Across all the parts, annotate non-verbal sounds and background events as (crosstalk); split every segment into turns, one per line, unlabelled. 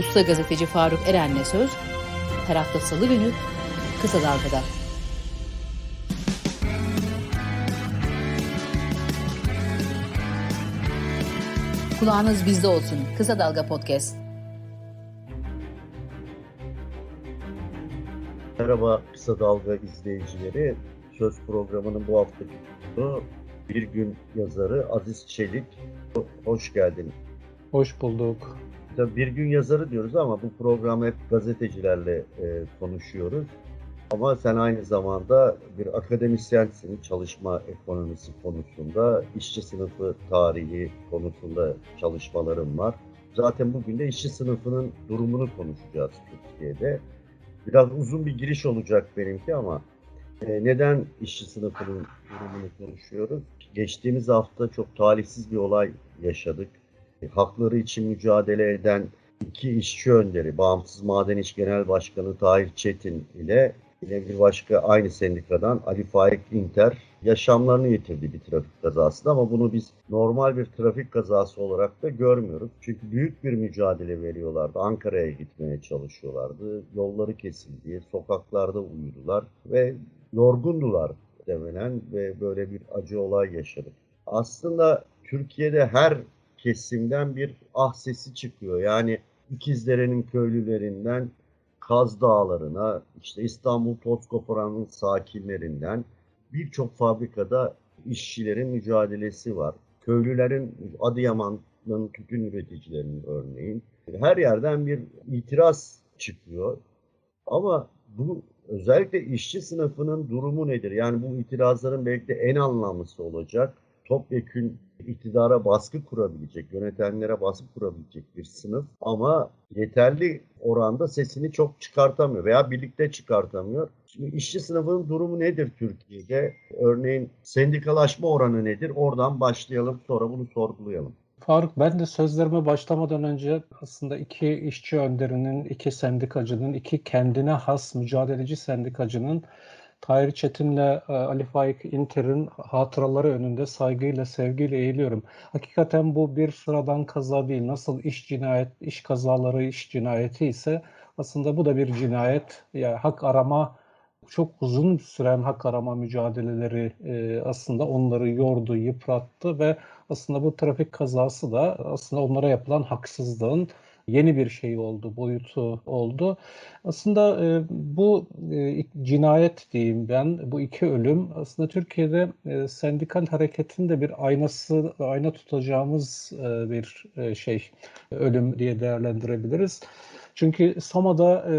Usta gazeteci Faruk Eren'le söz her hafta salı günü Kısa Dalga'da. Kulağınız bizde olsun. Kısa Dalga Podcast.
Merhaba Kısa Dalga izleyicileri. Söz programının bu haftaki konusu bir gün yazarı Aziz Çelik. Hoş geldin.
Hoş bulduk.
Tabii bir gün yazarı diyoruz ama bu program hep gazetecilerle e, konuşuyoruz. Ama sen aynı zamanda bir akademisyensin. Çalışma ekonomisi konusunda, işçi sınıfı tarihi konusunda çalışmalarım var. Zaten bugün de işçi sınıfının durumunu konuşacağız Türkiye'de. Biraz uzun bir giriş olacak benimki ama e, neden işçi sınıfının durumunu konuşuyoruz? Geçtiğimiz hafta çok talihsiz bir olay yaşadık. E, hakları için mücadele eden iki işçi önderi, Bağımsız Maden İş Genel Başkanı Tahir Çetin ile yine bir başka aynı sendikadan Ali Faik İnter yaşamlarını yitirdi bir trafik kazasında ama bunu biz normal bir trafik kazası olarak da görmüyoruz. Çünkü büyük bir mücadele veriyorlardı. Ankara'ya gitmeye çalışıyorlardı. Yolları kesildi, sokaklarda uyudular ve yorgundular demelen ve böyle bir acı olay yaşadık. Aslında Türkiye'de her kesimden bir ah sesi çıkıyor. Yani İkizdere'nin köylülerinden Kaz Dağları'na, işte İstanbul Tozkoparan'ın sakinlerinden birçok fabrikada işçilerin mücadelesi var. Köylülerin, Adıyaman'ın tütün üreticilerinin örneğin. Her yerden bir itiraz çıkıyor. Ama bu özellikle işçi sınıfının durumu nedir? Yani bu itirazların belki de en anlamlısı olacak. Topyekün iktidara baskı kurabilecek, yönetenlere baskı kurabilecek bir sınıf ama yeterli oranda sesini çok çıkartamıyor veya birlikte çıkartamıyor. Şimdi işçi sınıfının durumu nedir Türkiye'de? Örneğin sendikalaşma oranı nedir? Oradan başlayalım sonra bunu sorgulayalım.
Faruk ben de sözlerime başlamadan önce aslında iki işçi önderinin, iki sendikacının, iki kendine has mücadeleci sendikacının Tahir Çetin'le e, Ali Faik İnter'in hatıraları önünde saygıyla, sevgiyle eğiliyorum. Hakikaten bu bir sıradan kaza değil. Nasıl iş cinayet, iş kazaları iş cinayeti ise aslında bu da bir cinayet. Yani hak arama, çok uzun süren hak arama mücadeleleri e, aslında onları yordu, yıprattı ve aslında bu trafik kazası da aslında onlara yapılan haksızlığın yeni bir şey oldu, boyutu oldu. Aslında e, bu e, cinayet diyeyim ben, bu iki ölüm aslında Türkiye'de e, sendikal hareketin de bir aynası, ayna tutacağımız e, bir şey, ölüm diye değerlendirebiliriz. Çünkü Soma'da e,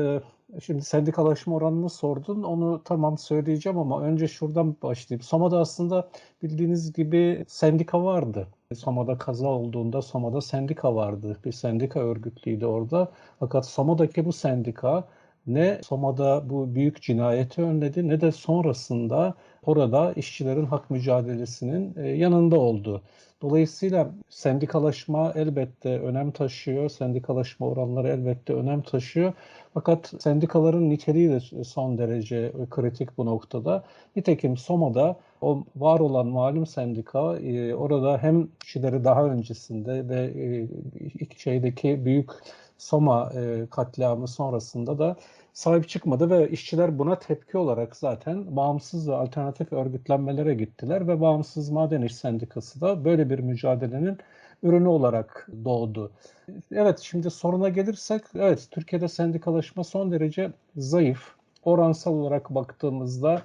Şimdi sendikalaşma oranını sordun. Onu tamam söyleyeceğim ama önce şuradan başlayayım. Soma'da aslında bildiğiniz gibi sendika vardı. Soma'da kaza olduğunda Soma'da sendika vardı. Bir sendika örgütlüydü orada. Fakat Soma'daki bu sendika ne Soma'da bu büyük cinayeti önledi ne de sonrasında orada işçilerin hak mücadelesinin e, yanında oldu. Dolayısıyla sendikalaşma elbette önem taşıyor. Sendikalaşma oranları elbette önem taşıyor. Fakat sendikaların niteliği de son derece kritik bu noktada. Nitekim Soma'da o var olan malum sendika e, orada hem işçileri daha öncesinde ve e, şeydeki büyük Soma e, katliamı sonrasında da sahip çıkmadı ve işçiler buna tepki olarak zaten bağımsız ve alternatif örgütlenmelere gittiler ve Bağımsız Maden İş Sendikası da böyle bir mücadelenin ürünü olarak doğdu. Evet şimdi soruna gelirsek evet Türkiye'de sendikalaşma son derece zayıf. Oransal olarak baktığımızda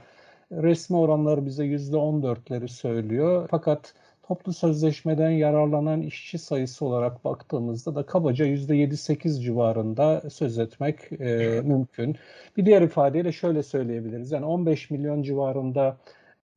resmi oranlar bize %14'leri söylüyor. Fakat toplu sözleşmeden yararlanan işçi sayısı olarak baktığımızda da kabaca %7-8 civarında söz etmek e, mümkün. Bir diğer ifadeyle şöyle söyleyebiliriz. Yani 15 milyon civarında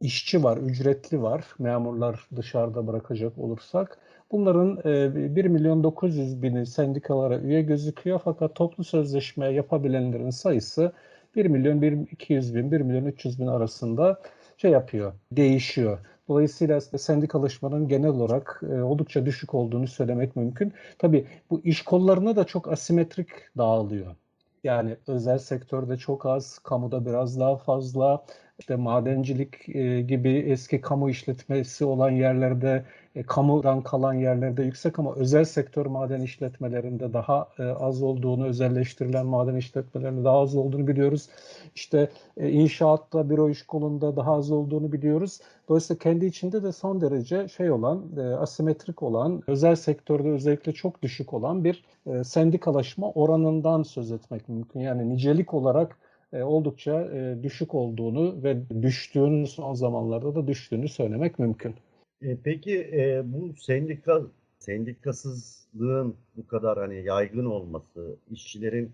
işçi var, ücretli var. Memurlar dışarıda bırakacak olursak. Bunların e, 1 milyon 900 bini sendikalara üye gözüküyor. Fakat toplu sözleşme yapabilenlerin sayısı 1 milyon 1 200 bin, 1 milyon 300 bin arasında şey yapıyor, değişiyor. Dolayısıyla sendikalaşmanın genel olarak e, oldukça düşük olduğunu söylemek mümkün. Tabii bu iş kollarına da çok asimetrik dağılıyor. Yani özel sektörde çok az, kamuda biraz daha fazla, işte madencilik e, gibi eski kamu işletmesi olan yerlerde e, kamudan kalan yerlerde yüksek ama özel sektör maden işletmelerinde daha e, az olduğunu, özelleştirilen maden işletmelerinde daha az olduğunu biliyoruz. İşte inşaatta, büro iş kolunda daha az olduğunu biliyoruz. Dolayısıyla kendi içinde de son derece şey olan, asimetrik olan, özel sektörde özellikle çok düşük olan bir sendikalaşma oranından söz etmek mümkün. Yani nicelik olarak e, oldukça e, düşük olduğunu ve düştüğünü son zamanlarda da düştüğünü söylemek mümkün.
E, peki bu sendika sendikasızlığın bu kadar hani yaygın olması, işçilerin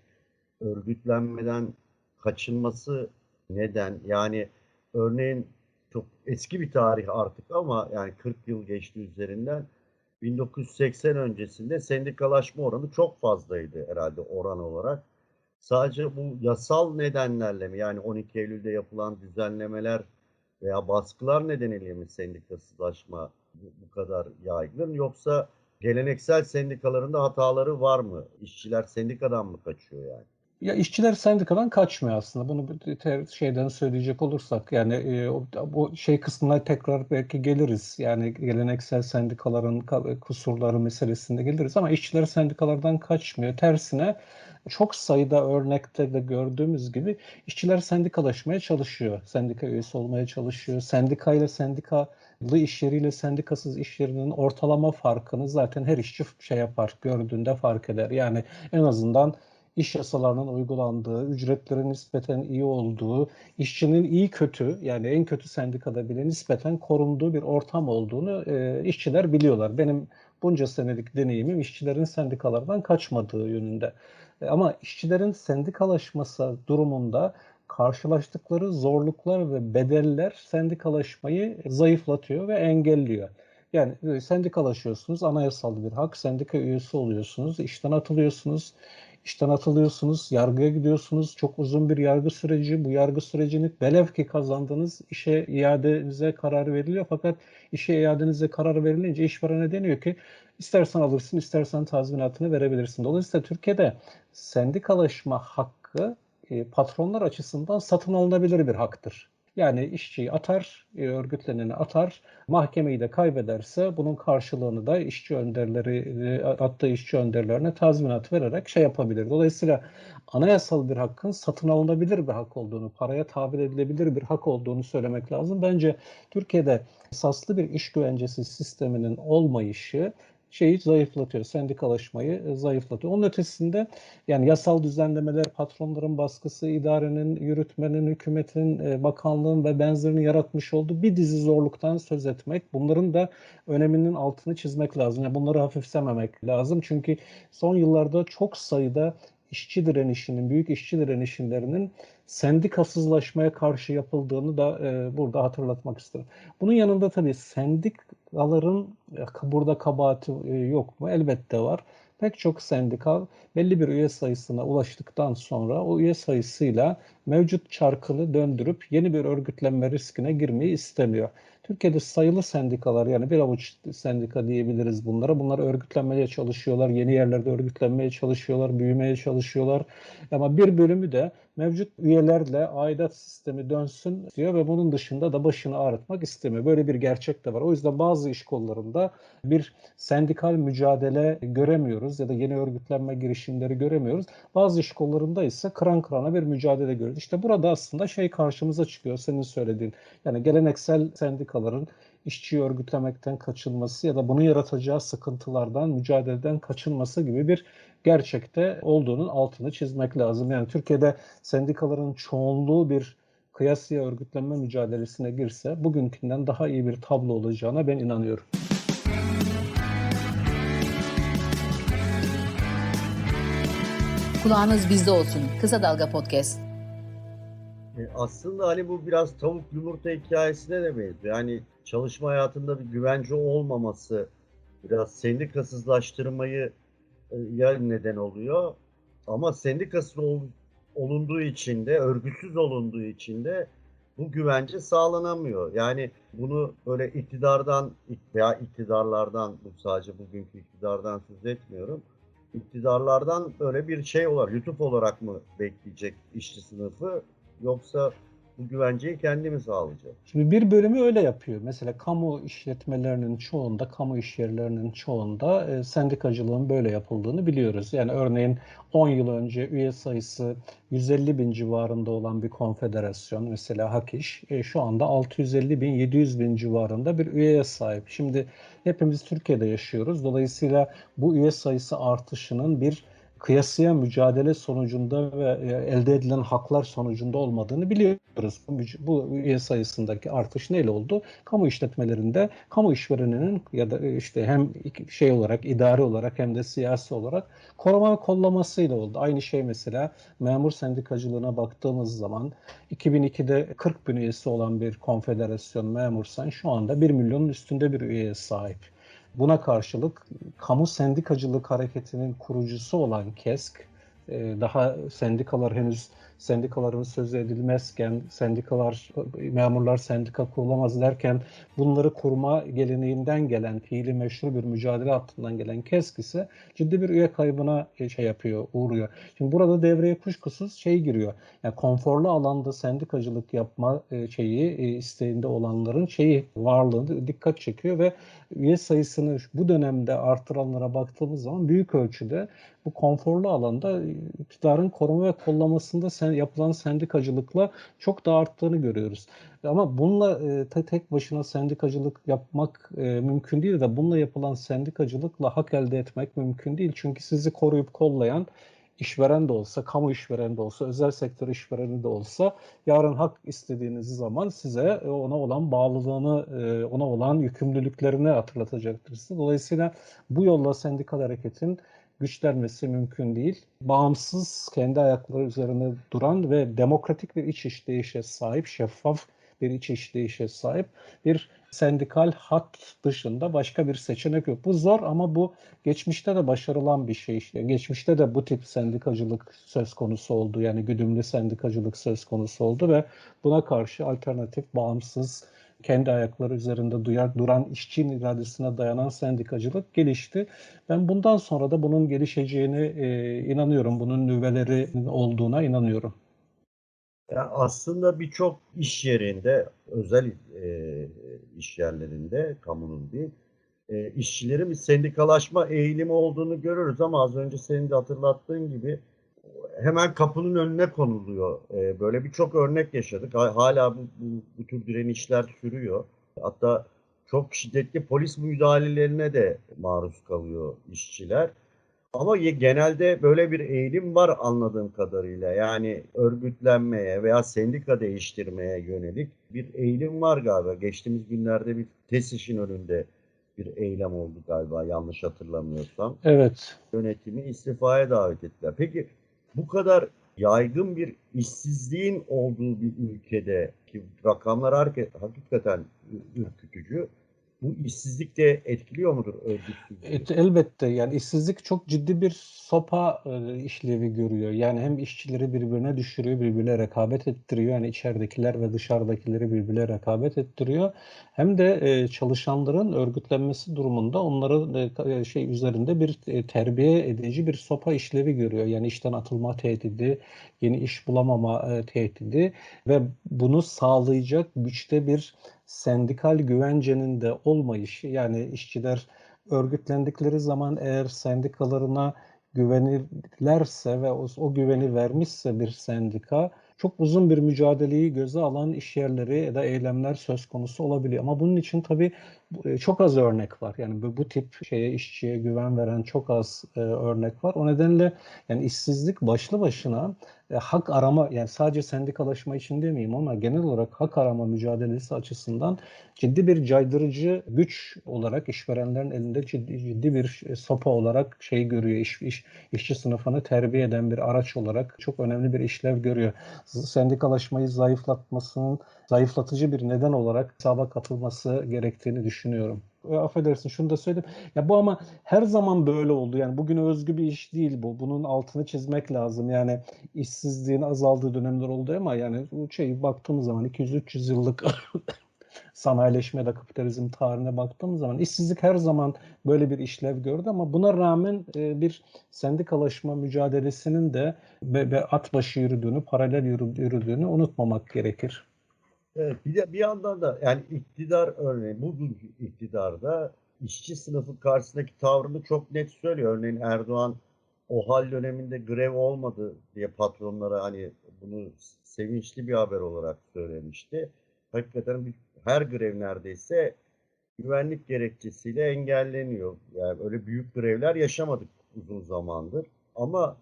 örgütlenmeden kaçınması neden? Yani örneğin çok eski bir tarih artık ama yani 40 yıl geçti üzerinden. 1980 öncesinde sendikalaşma oranı çok fazlaydı herhalde oran olarak. Sadece bu yasal nedenlerle mi yani 12 Eylül'de yapılan düzenlemeler veya baskılar nedeniyle mi sendikasızlaşma bu, kadar yaygın yoksa geleneksel sendikaların da hataları var mı? İşçiler sendikadan mı kaçıyor yani?
Ya işçiler sendikadan kaçmıyor aslında. Bunu bir şeyden söyleyecek olursak yani e, bu şey kısmına tekrar belki geliriz. Yani geleneksel sendikaların ka- kusurları meselesinde geliriz ama işçiler sendikalardan kaçmıyor. Tersine çok sayıda örnekte de gördüğümüz gibi işçiler sendikalaşmaya çalışıyor. Sendika üyesi olmaya çalışıyor. Sendika ile sendikalı iş yeriyle sendikasız iş yerinin ortalama farkını zaten her işçi şey yapar, gördüğünde fark eder. Yani en azından iş yasalarının uygulandığı, ücretlerin nispeten iyi olduğu, işçinin iyi kötü yani en kötü sendikada bile nispeten korunduğu bir ortam olduğunu e, işçiler biliyorlar. Benim bunca senelik deneyimim işçilerin sendikalardan kaçmadığı yönünde. E, ama işçilerin sendikalaşması durumunda karşılaştıkları zorluklar ve bedeller sendikalaşmayı zayıflatıyor ve engelliyor. Yani e, sendikalaşıyorsunuz, anayasal bir hak, sendika üyesi oluyorsunuz, işten atılıyorsunuz, işten atılıyorsunuz, yargıya gidiyorsunuz, çok uzun bir yargı süreci, bu yargı sürecini velev ki kazandınız, işe iadenize karar veriliyor fakat işe iadenize karar verilince işverene deniyor ki istersen alırsın, istersen tazminatını verebilirsin. Dolayısıyla Türkiye'de sendikalaşma hakkı e, patronlar açısından satın alınabilir bir haktır. Yani işçiyi atar, e, örgütleneni atar, mahkemeyi de kaybederse bunun karşılığını da işçi önderleri, e, attığı işçi önderlerine tazminat vererek şey yapabilir. Dolayısıyla anayasal bir hakkın satın alınabilir bir hak olduğunu, paraya tabir edilebilir bir hak olduğunu söylemek lazım. Bence Türkiye'de esaslı bir iş güvencesi sisteminin olmayışı şeyi zayıflatıyor, sendikalaşmayı e, zayıflatıyor. Onun ötesinde yani yasal düzenlemeler, patronların baskısı, idarenin, yürütmenin, hükümetin, e, bakanlığın ve benzerini yaratmış olduğu bir dizi zorluktan söz etmek. Bunların da öneminin altını çizmek lazım. Yani bunları hafifsememek lazım. Çünkü son yıllarda çok sayıda işçi direnişinin, büyük işçi direnişlerinin sendikasızlaşmaya karşı yapıldığını da e, burada hatırlatmak isterim. Bunun yanında tabii sendikaların e, burada kabahati e, yok mu? Elbette var. Pek çok sendika belli bir üye sayısına ulaştıktan sonra o üye sayısıyla mevcut çarkını döndürüp yeni bir örgütlenme riskine girmeyi istemiyor. Türkiye'de sayılı sendikalar yani bir avuç sendika diyebiliriz bunlara. Bunlar örgütlenmeye çalışıyorlar, yeni yerlerde örgütlenmeye çalışıyorlar, büyümeye çalışıyorlar. Ama bir bölümü de mevcut üyelerle aidat sistemi dönsün diyor ve bunun dışında da başını ağrıtmak istemiyor. Böyle bir gerçek de var. O yüzden bazı iş kollarında bir sendikal mücadele göremiyoruz ya da yeni örgütlenme girişimleri göremiyoruz. Bazı iş kollarında ise kıran kırana bir mücadele görüyoruz. İşte burada aslında şey karşımıza çıkıyor senin söylediğin. Yani geleneksel sendikaların işçiyi örgütlemekten kaçınması ya da bunu yaratacağı sıkıntılardan, mücadeleden kaçınması gibi bir gerçekte olduğunun altını çizmek lazım. Yani Türkiye'de sendikaların çoğunluğu bir kıyasıya örgütlenme mücadelesine girse bugünkünden daha iyi bir tablo olacağına ben inanıyorum.
Kulağınız bizde olsun. Kısa Dalga Podcast.
E, aslında hani bu biraz tavuk yumurta hikayesine de benziyor. Yani çalışma hayatında bir güvence olmaması biraz sendikasızlaştırmayı e, ya neden oluyor. Ama sendikasız ol- olunduğu için de, örgütsüz olunduğu için de bu güvence sağlanamıyor. Yani bunu böyle iktidardan veya iktidarlardan, bu sadece bugünkü iktidardan söz etmiyorum. İktidarlardan böyle bir şey olarak, YouTube olarak mı bekleyecek işçi sınıfı yoksa Bu güvenceyi kendimiz sağlayacağız.
Şimdi bir bölümü öyle yapıyor. Mesela kamu işletmelerinin çoğunda, kamu iş yerlerinin çoğunda e, sendikacılığın böyle yapıldığını biliyoruz. Yani örneğin 10 yıl önce üye sayısı 150 bin civarında olan bir konfederasyon, mesela HAKİŞ, e, şu anda 650 bin, 700 bin civarında bir üyeye sahip. Şimdi hepimiz Türkiye'de yaşıyoruz. Dolayısıyla bu üye sayısı artışının bir kıyasıya mücadele sonucunda ve e, elde edilen haklar sonucunda olmadığını biliyoruz. Bu, bu üye sayısındaki artış neyle oldu? Kamu işletmelerinde kamu işvereninin ya da e, işte hem şey olarak idari olarak hem de siyasi olarak koruma ve kollamasıyla oldu. Aynı şey mesela memur sendikacılığına baktığımız zaman 2002'de 40 bin üyesi olan bir konfederasyon memursan şu anda 1 milyonun üstünde bir üyeye sahip. Buna karşılık kamu sendikacılık hareketinin kurucusu olan KESK, e, daha sendikalar henüz sendikaların sözü edilmezken, sendikalar, memurlar sendika kurulamaz derken bunları kurma geleneğinden gelen, fiili meşru bir mücadele hattından gelen KESK ise ciddi bir üye kaybına e, şey yapıyor, uğruyor. Şimdi burada devreye kuşkusuz şey giriyor. Yani konforlu alanda sendikacılık yapma e, şeyi e, isteğinde olanların şeyi varlığını dikkat çekiyor ve üye sayısını bu dönemde artıranlara baktığımız zaman büyük ölçüde bu konforlu alanda iktidarın koruma ve kollamasında sen, yapılan sendikacılıkla çok da arttığını görüyoruz. Ama bununla e, te- tek başına sendikacılık yapmak e, mümkün değil de bununla yapılan sendikacılıkla hak elde etmek mümkün değil. Çünkü sizi koruyup kollayan işveren de olsa, kamu işveren de olsa, özel sektör işvereni de olsa yarın hak istediğiniz zaman size e, ona olan bağlılığını, e, ona olan yükümlülüklerini hatırlatacaktır. Dolayısıyla bu yolla sendikal hareketin güçlenmesi mümkün değil. Bağımsız, kendi ayakları üzerine duran ve demokratik bir iç işleyişe sahip, şeffaf bir iç işleyişe sahip bir sendikal hat dışında başka bir seçenek yok. Bu zor ama bu geçmişte de başarılan bir şey işte. Geçmişte de bu tip sendikacılık söz konusu oldu. Yani güdümlü sendikacılık söz konusu oldu ve buna karşı alternatif, bağımsız, kendi ayakları üzerinde duyar, duran işçinin iradesine dayanan sendikacılık gelişti. Ben bundan sonra da bunun gelişeceğine e, inanıyorum. Bunun nüveleri olduğuna inanıyorum.
Ya aslında birçok iş yerinde, özel e, iş yerlerinde, kamunun değil, e, işçilerin bir sendikalaşma eğilimi olduğunu görürüz ama az önce senin de hatırlattığın gibi hemen kapının önüne konuluyor. E, böyle birçok örnek yaşadık. Ha- Hala bu, bu, bu tür direnişler sürüyor. Hatta çok şiddetli polis müdahalelerine de maruz kalıyor işçiler. Ama genelde böyle bir eğilim var anladığım kadarıyla. Yani örgütlenmeye veya sendika değiştirmeye yönelik bir eğilim var galiba. Geçtiğimiz günlerde bir TESİŞ'in önünde bir eylem oldu galiba yanlış hatırlamıyorsam.
Evet.
Yönetimi istifaya davet ettiler. Peki bu kadar yaygın bir işsizliğin olduğu bir ülkede ki rakamlar hakikaten ürkütücü. Bu işsizlik de etkiliyor mudur örgütsüzlüğü?
Et- elbette yani işsizlik çok ciddi bir sopa e, işlevi görüyor. Yani hem işçileri birbirine düşürüyor, birbirine rekabet ettiriyor. Yani içeridekiler ve dışarıdakileri birbirine rekabet ettiriyor. Hem de e, çalışanların örgütlenmesi durumunda e, e, şey üzerinde bir e, terbiye edici bir sopa işlevi görüyor. Yani işten atılma tehdidi, yeni iş bulamama e, tehdidi ve bunu sağlayacak güçte bir sendikal güvencenin de olmayışı yani işçiler örgütlendikleri zaman eğer sendikalarına güvenirlerse ve o, o güveni vermişse bir sendika çok uzun bir mücadeleyi göze alan iş yerleri ya da eylemler söz konusu olabiliyor. Ama bunun için tabii çok az örnek var. Yani bu, bu tip şeye işçiye güven veren çok az e, örnek var. O nedenle yani işsizlik başlı başına e, hak arama yani sadece sendikalaşma için demeyeyim ama genel olarak hak arama mücadelesi açısından ciddi bir caydırıcı güç olarak işverenlerin elinde ciddi, ciddi bir e, sopa olarak şey görüyor. İş, iş, işçi sınıfını terbiye eden bir araç olarak çok önemli bir işlev görüyor. Sendikalaşmayı zayıflatmasının zayıflatıcı bir neden olarak hesaba katılması gerektiğini düşünüyorum. E, affedersin şunu da söyleyeyim. Ya bu ama her zaman böyle oldu. Yani bugüne özgü bir iş değil bu. Bunun altını çizmek lazım. Yani işsizliğin azaldığı dönemler oldu ama yani bu şey baktığımız zaman 200-300 yıllık (laughs) sanayileşme da kapitalizm tarihine baktığımız zaman işsizlik her zaman böyle bir işlev gördü ama buna rağmen e, bir sendikalaşma mücadelesinin de ve, ve at başı yürüdüğünü, paralel yürü- yürüdüğünü unutmamak gerekir.
Evet, bir de bir yandan da yani iktidar örneğin bugünkü iktidarda işçi sınıfı karşısındaki tavrını çok net söylüyor. Örneğin Erdoğan o hal döneminde grev olmadı diye patronlara hani bunu sevinçli bir haber olarak söylemişti. Hakikaten her grev neredeyse güvenlik gerekçesiyle engelleniyor. Yani öyle büyük grevler yaşamadık uzun zamandır. Ama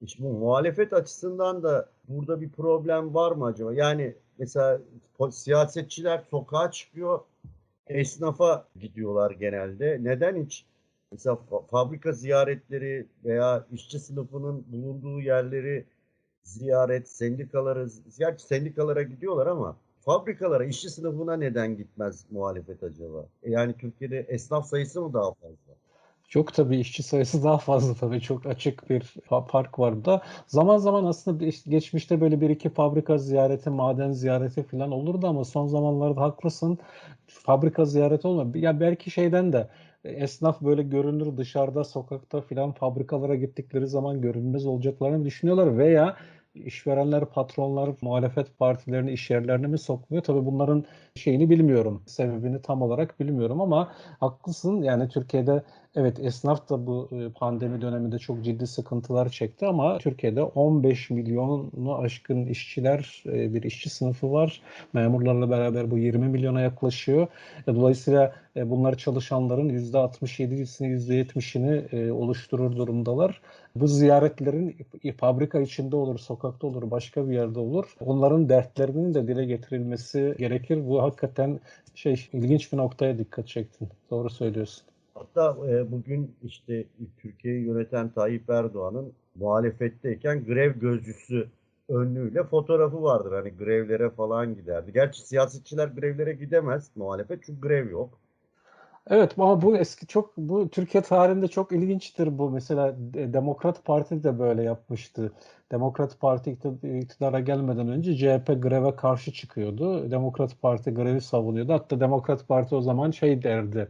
işte bu muhalefet açısından da burada bir problem var mı acaba? Yani mesela siyasetçiler sokağa çıkıyor, esnafa gidiyorlar genelde. Neden hiç mesela fa- fabrika ziyaretleri veya işçi sınıfının bulunduğu yerleri ziyaret, sendikaları ziyaret sendikalara gidiyorlar ama fabrikalara, işçi sınıfına neden gitmez muhalefet acaba? E Yani Türkiye'de esnaf sayısı mı daha fazla?
Çok tabii işçi sayısı (laughs) daha fazla tabii çok açık bir fark var da zaman zaman aslında geçmişte böyle bir iki fabrika ziyareti, maden ziyareti falan olurdu ama son zamanlarda haklısın fabrika ziyareti olmuyor. Ya belki şeyden de e, esnaf böyle görünür dışarıda sokakta filan fabrikalara gittikleri zaman görünmez olacaklarını düşünüyorlar veya işverenler, patronlar, muhalefet partilerini iş yerlerine mi sokmuyor? Tabii bunların şeyini bilmiyorum. Sebebini tam olarak bilmiyorum ama haklısın. Yani Türkiye'de Evet esnaf da bu e, pandemi döneminde çok ciddi sıkıntılar çekti ama Türkiye'de 15 milyonu aşkın işçiler, e, bir işçi sınıfı var. Memurlarla beraber bu 20 milyona yaklaşıyor. E, Dolayısıyla bunlar çalışanların %67'sini, %70'ini e, oluşturur durumdalar. Bu ziyaretlerin fabrika içinde olur, sokakta olur, başka bir yerde olur. Onların dertlerinin de dile getirilmesi gerekir. Bu hakikaten şey ilginç bir noktaya dikkat çektin. Doğru söylüyorsun.
Hatta e, bugün işte Türkiye'yi yöneten Tayyip Erdoğan'ın muhalefetteyken grev gözcüsü önlüğüyle fotoğrafı vardır. Hani grevlere falan giderdi. Gerçi siyasetçiler grevlere gidemez muhalefet çünkü grev yok.
Evet ama bu eski çok bu Türkiye tarihinde çok ilginçtir bu. Mesela de- Demokrat Parti de böyle yapmıştı. Demokrat Parti ikti- iktidara gelmeden önce CHP greve karşı çıkıyordu. Demokrat Parti grevi savunuyordu. Hatta Demokrat Parti o zaman şey derdi,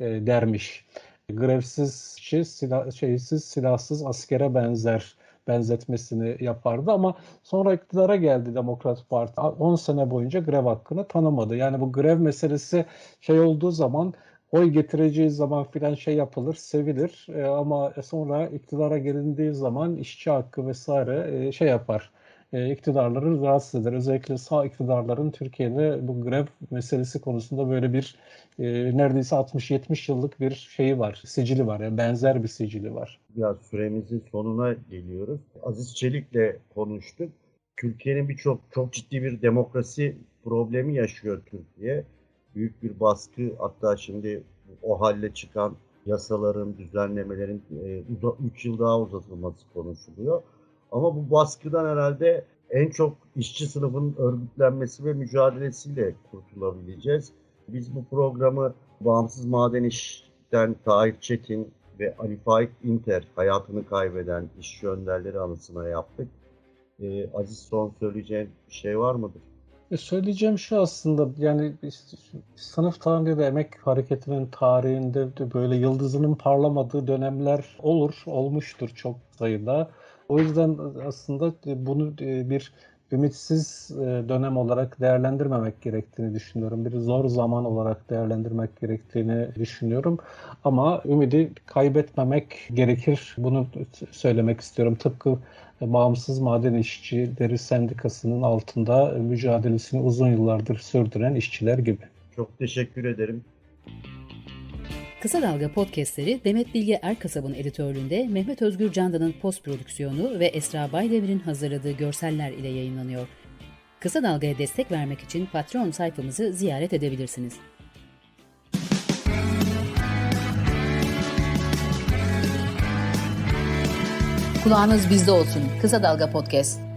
e, dermiş. Grevsiz, şey, silah, şeysiz, silahsız askere benzer benzetmesini yapardı ama sonra iktidara geldi Demokrat Parti. 10 sene boyunca grev hakkını tanımadı. Yani bu grev meselesi şey olduğu zaman oy getireceği zaman filan şey yapılır, sevilir E, ama sonra iktidara gelindiği zaman işçi hakkı vesaire e, şey yapar. E, iktidarları rahatsız eder. Özellikle sağ iktidarların Türkiye'de bu grev meselesi konusunda böyle bir e, neredeyse 60-70 yıllık bir şeyi var, sicili var. Yani benzer bir sicili var.
Biraz süremizin sonuna geliyoruz. Aziz Çelik'le konuştuk. Türkiye'nin birçok çok ciddi bir demokrasi problemi yaşıyor Türkiye. Büyük bir baskı hatta şimdi o halle çıkan yasaların, düzenlemelerin 3 yıl daha uzatılması konuşuluyor. Ama bu baskıdan herhalde en çok işçi sınıfının örgütlenmesi ve mücadelesiyle kurtulabileceğiz. Biz bu programı Bağımsız Maden İş'ten Tahir Çetin ve Ali Faik İnter hayatını kaybeden işçi önderleri anısına yaptık. Ee, Aziz son söyleyeceğin bir şey var mıdır?
E, Söyleyeceğim şu aslında yani sınıf tarihinde ve emek hareketinin tarihinde de böyle yıldızının parlamadığı dönemler olur, olmuştur çok sayıda. O yüzden aslında bunu e, bir ümitsiz e, dönem olarak değerlendirmemek gerektiğini düşünüyorum. Bir zor zaman olarak değerlendirmek gerektiğini düşünüyorum. Ama ümidi kaybetmemek gerekir. Bunu söylemek istiyorum. Tıpkı Bağımsız Maden İşçileri Sendikası'nın altında mücadelesini uzun yıllardır sürdüren işçiler gibi.
Çok teşekkür ederim.
Kısa Dalga podcastleri Demet Bilge Erkasab'ın editörlüğünde Mehmet Özgür Candan'ın post prodüksiyonu ve Esra Baydemir'in hazırladığı görseller ile yayınlanıyor. Kısa Dalga'ya destek vermek için Patreon sayfamızı ziyaret edebilirsiniz. Kulağınız bizde olsun. Kısa Dalga Podcast.